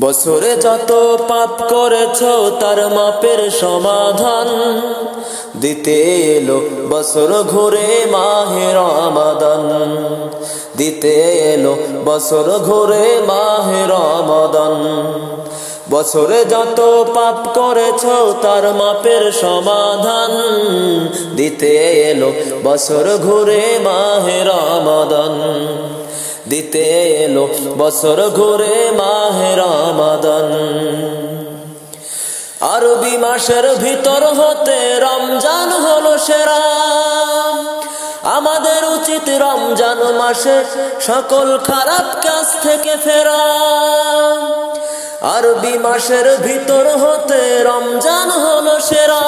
বছরে যত পাপ করেছ, তার মাপের সমাধান দিতে এলো। বছর ঘুরে মাহের রমাদান দিতে এলো। বছর ঘুরে মাহের রমাদান। বছরে যত পাপ করেছ, তার মাপের সমাধান দিতে এলো। বছর ঘুরে মাহের রমাদান দিতে এলো বছর ঘুরে মাহের রমাদান। আরবি মাসের ভিতর হতে রমজান হলো সেরা। আমাদের উচিত রমজান মাসে সকল খারাপ কাজ থেকে ফেরা। আরবি মাসের ভিতর হতে রমজান হলো সেরা।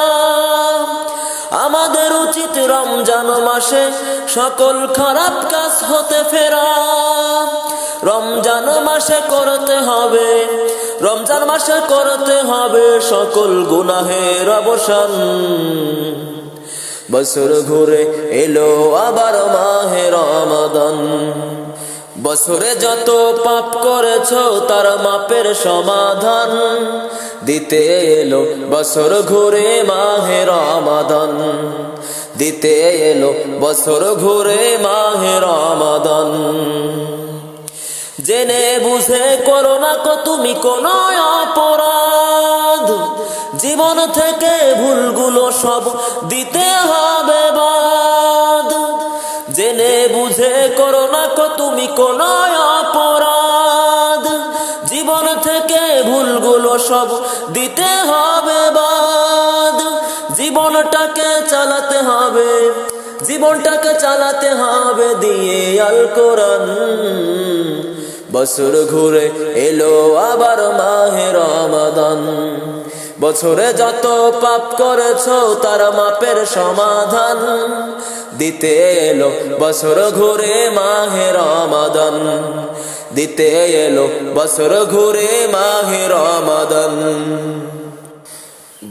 আমাদের উচিত রমজান মাসে সকল খারাপ কাজ হতে ফেরা রমজান মাসে করতে হবে, রমজান মাসে করতে হবে সকল গুনাহের অবসান। বছর ঘুরে এলো আবার মাহে রমাদান। বছরে যত পাপ করেছ, তার মাপের সমাধান দিতে এলো। বছর ঘুরে মাহে রমাদান, দিতে এলো। বছর ঘুরে মাহে রমাদান। জেনে বুঝে করো না কো তুমি কোন অপরাধ। জীবন থেকে ভুলগুলো সব দিতে হবে। কোন অপরাধ। জীবন থেকে ভুলগুলো সব দিতে হবে বাদ। জীবনটাকে চালাতে হবে, জীবনটাকে চালাতে হবে দিয়ে আল কোরআন। বছর ঘুরে এলো আবার মাহে রমাদান। বছরে যত পাপ করেছ তার মাপের সমাধান। দিতে এলো বছর ঘুরে মাহে রমাদান। দিতে এলো বছর ঘুরে মাহে রমাদান।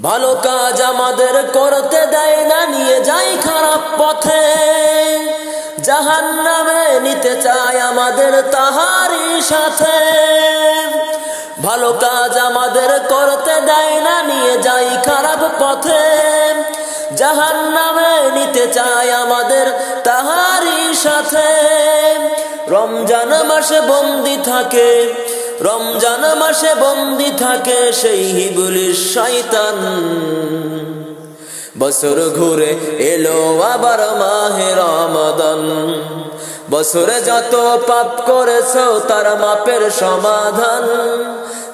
ভালো কাজ আমাদের করতে দেয় না, নিয়ে যাই খারাপ পথে। জাহান নামে নিতে চায় আমাদের তাহারি সাথে। ভালো কাজ আমাদের করতে দেয় না, নিয়ে যাই খারাপ পথে। জাহান নামে নিতে চায় আমাদের তাহারি সাথে। রমজান মাসে বন্দি থাকে, রমজান মাসে বন্দি থাকে সেই হিবুলির শয়তান। বছর ঘুরে এলো আবার মাহে রমাদান। বছরে যত পাপ করেছ, তার মাপের সমাধান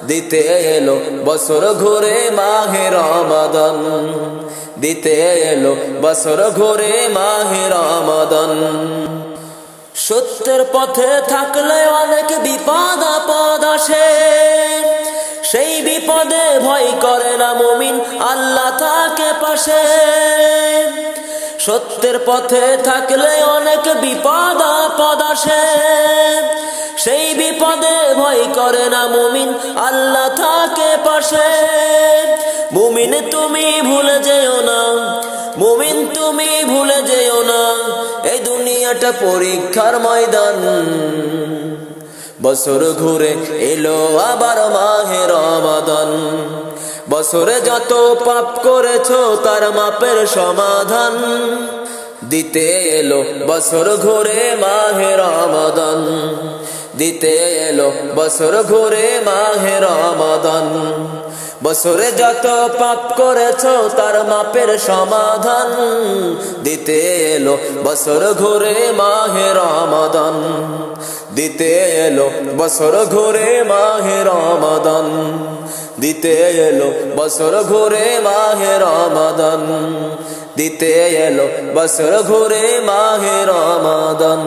দিতে এলো। বছর ঘুরে মাহে রমাদান, দিতে এলো। বছর ঘুরে মাহে রমাদান। সত্যের পথে থাকলে অনেক বিপদ আপদ আসে। সেই বিপদে ভয় করে না মুমিন, আল্লাহ তাকে পাশে। সত্যের পথে থাকলে অনেক বিপদ আপদ আসে। সেই বিপদে ভয় করে না মুমিন, আল্লাহ থাকে পাশে। মুমিন তুমি ভুলে যেও না, মুমিন তুমি ভুলে যেও না, এই দুনিয়াটা পরীক্ষার ময়দান। বছর ঘুরে এলো আবার মাহে রমাদান। বছরে যত পাপ করেছ, তার মাপের সমাধান দিতে এলো। বছর ঘুরে মাহে রমাদান, দিতে এলো। বছর ঘুরে মাহে রমাদান, বছরে যত পাপ করেছ, তার মাপের সমাধান দিতে এলো। বছর ঘুরে মাহে রমাদান দিতে এলো বছর ঘুরে মাহে রমাদান। দিতে এলো বছর ঘুরে মাহে রমাদান। দিতে এলো বছর ঘুরে মাহে রমাদান।